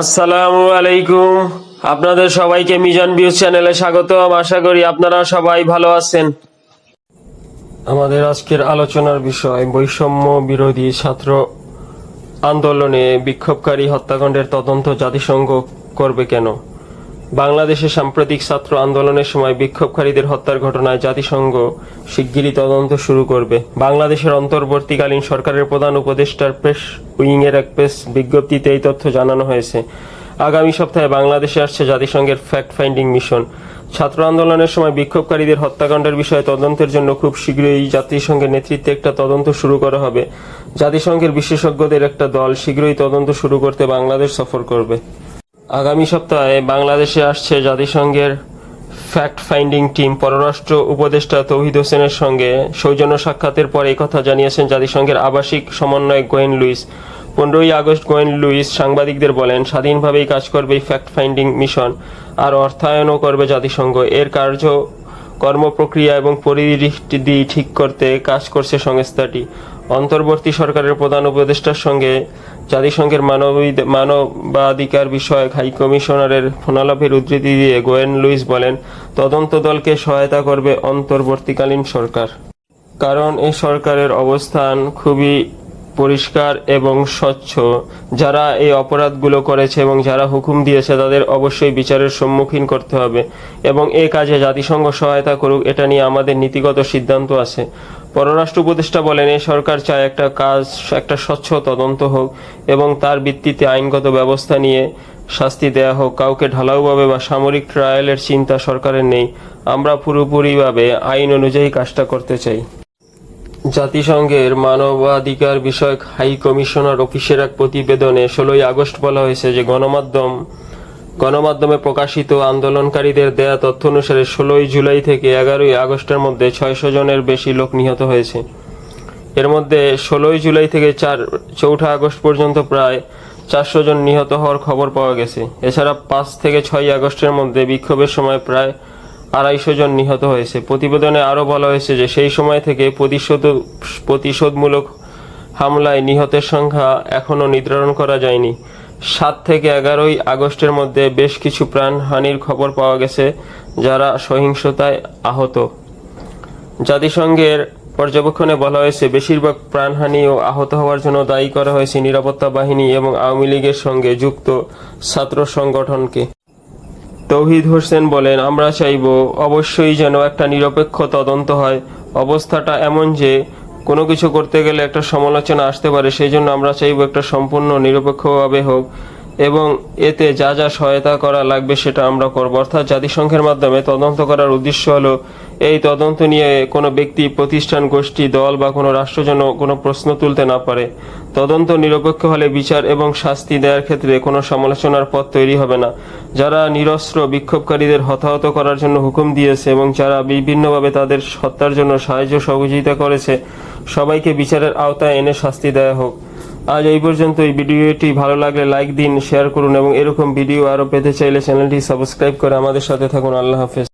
আসসালামু আলাইকুম। আপনাদের সবাইকে মিজান ভিউজ চ্যানেলে স্বাগতম। আশা করি আপনারা সবাই ভালো আছেন। আমাদের আজকের আলোচনার বিষয়, বৈষম্য বিরোধী ছাত্র আন্দোলনে বিক্ষোভকারী হত্যাকাণ্ডের তদন্ত জাতিসংঘ করবে কেন? বাংলাদেশে সাম্প্রতিক ছাত্র আন্দোলনের সময় বিক্ষোভকারীদের হত্যার ঘটনায় জাতিসংঘ শিগগিরই তদন্ত শুরু করবে। বাংলাদেশের অন্তর্বর্তীকালীন সরকারের প্রধান উপদেষ্টার প্রেস উইংয়ের এক প্রেস বিজ্ঞপ্তিতে এই তথ্য জানানো হয়েছে। আগামী সপ্তাহে বাংলাদেশে আসছে জাতিসংঘের ফ্যাক্ট ফাইন্ডিং মিশন। ছাত্র আন্দোলনের সময় বিক্ষোভকারীদের হত্যাকাণ্ডের বিষয়ে তদন্তের জন্য খুব শীঘ্রই জাতিসংঘের নেতৃত্বে একটা তদন্ত শুরু করা হবে। জাতিসংঘের বিশেষজ্ঞদের একটা দল শীঘ্রই তদন্ত শুরু করতে বাংলাদেশ সফর করবে। আগামী সপ্তাহে বাংলাদেশে আসছে জাতিসংঘের ফ্যাক্ট ফাইন্ডিং টিম পররাষ্ট্র উপদেষ্টা তৌহিদ হোসেনের সঙ্গে। সৌজন্য সাক্ষাতের পর এই কথা জানিয়েছেন জাতিসংঘের আবাসিক সমন্বয়ক গোয়েন লুইস। পনেরোই আগস্ট গোয়েন লুইস সাংবাদিকদের বলেন, স্বাধীনভাবেই কাজ করবে এই ফ্যাক্ট ফাইন্ডিং মিশন আর অর্থায়নও করবে জাতিসংঘ। এর কার্য কর্মপ্রক্রিয়া এবং পরিধি ঠিক করতে কাজ করছে সংস্থাটি। অন্তর্বর্তী সরকারের প্রধান উপদেষ্টার সঙ্গে জাতিসংঘের মানবী- মানবাধিকার বিষয়ক হাই কমিশনারের ফোনালাপের উদ্ধৃতি দিয়ে গোয়েন লুইস বলেন, তদন্ত দলকে সহায়তা করবে অন্তর্বর্তীকালীন সরকার। কারণ এই সরকারের অবস্থান খুবই পরিষ্কার এবং স্বচ্ছ। যারা এই অপরাধগুলো করেছে এবং যারা হুকুম দিয়েছে, তাদের অবশ্যই বিচারের সম্মুখীন করতে হবে। এবং এ কাজে জাতিসংঘ সহায়তা করুক, এটা নিয়ে আমাদের নীতিগত সিদ্ধান্ত আছে। পররাষ্ট্র উপদেষ্টা বলেন এই সরকার চায় একটা কাজ, একটা স্বচ্ছ তদন্ত হোক এবং তার ভিত্তিতে আইনগত ব্যবস্থা নিয়ে শাস্তি দেয়া হোক। কাউকে ঢালাওভাবে বা সামরিক ট্রায়ালের চিন্তা সরকারের নেই। আমরা পুরোপুরিভাবে আইন অনুযায়ী কাজটা করতে চাই। জাতিসংঘের মানবাধিকার বিষয়ক হাই কমিশনার অফিসের এক প্রতিবেদনে ষোলোই আগস্ট বলা হয়েছে যে গণমাধ্যম গণমাধ্যমে প্রকাশিত আন্দোলনকারীদের দেয়া তথ্য অনুসারে ষোলোই জুলাই থেকে এগারোই আগস্টের মধ্যে ছয়শো জনের বেশি লোক নিহত হয়েছে। এর মধ্যে ষোলোই জুলাই থেকে চার, চৌঠা আগস্ট পর্যন্ত প্রায় চারশো জন নিহত হওয়ার খবর পাওয়া গেছে। এছাড়া পাঁচ থেকে ছয় আগস্টের মধ্যে বিক্ষোভের সময় প্রায় আড়াইশো জন নিহত হয়েছে। প্রতিবেদনে আরও বলা হয়েছে যে, সেই সময় থেকে প্রতিশোধ, প্রতিশোধমূলক হামলায় নিহতের সংখ্যা এখনও নির্ধারণ করা যায়নি। সাত থেকে এগারোই আগস্টের মধ্যে বেশ কিছু প্রাণহানির খবর পাওয়া গেছে, যারা সহিংসতায় আহত। জাতিসংঘের পর্যবেক্ষণে বলা হয়েছে, বেশিরভাগ প্রাণহানি ও আহত হওয়ার জন্য দায়ী করা হয়েছে নিরাপত্তা বাহিনী এবং আওয়ামী লীগের সঙ্গে যুক্ত ছাত্র সংগঠনকে। তৌহিদ হোসেন বলেন, আমরা চাইব অবশ্যই যেন একটা নিরপেক্ষ তদন্ত হয়। অবস্থাটা এমন যে কোনো কিছু করতে গেলে একটা সমালোচনা আসতে পারে, সেই জন্য আমরা চাইব একটা সম্পূর্ণ নিরপেক্ষভাবে হোক এবং এতে যা যা সহায়তা করা লাগবে সেটা আমরা করব। অর্থাৎ জাতিসংঘের মাধ্যমে তদন্ত করার উদ্দেশ্য হলো, এই তদন্ত নিয়ে কোনো ব্যক্তি, প্রতিষ্ঠান, গোষ্ঠী, দল বা কোনো রাষ্ট্র যেন কোনো প্রশ্ন তুলতে না পারে। তদন্ত নিরপেক্ষ হলে বিচার এবং শাস্তি দেওয়ার ক্ষেত্রে কোনো সমালোচনার পথ তৈরি হবে না। যারা নিরস্ত্র, বিক্ষোভকারীদের হতাহত করার জন্য হুকুম দিয়েছে এবং যারা বিভিন্নভাবে তাদের হত্যার জন্য সাহায্য সহযোগিতা করেছে সবাইকে বিচারের আওতায় এনে শাস্তি দেওয়া হোক। আজ এই পর্যন্ত এই ভিডিওটি ভালো লাগলে লাইক দিন শেয়ার করুন এবং এরকম ভিডিও আরও পেতে চাইলে চ্যানেলটি সাবস্ক্রাইব করে আমাদের সাথে থাকুন। আল্লাহ হাফেজ।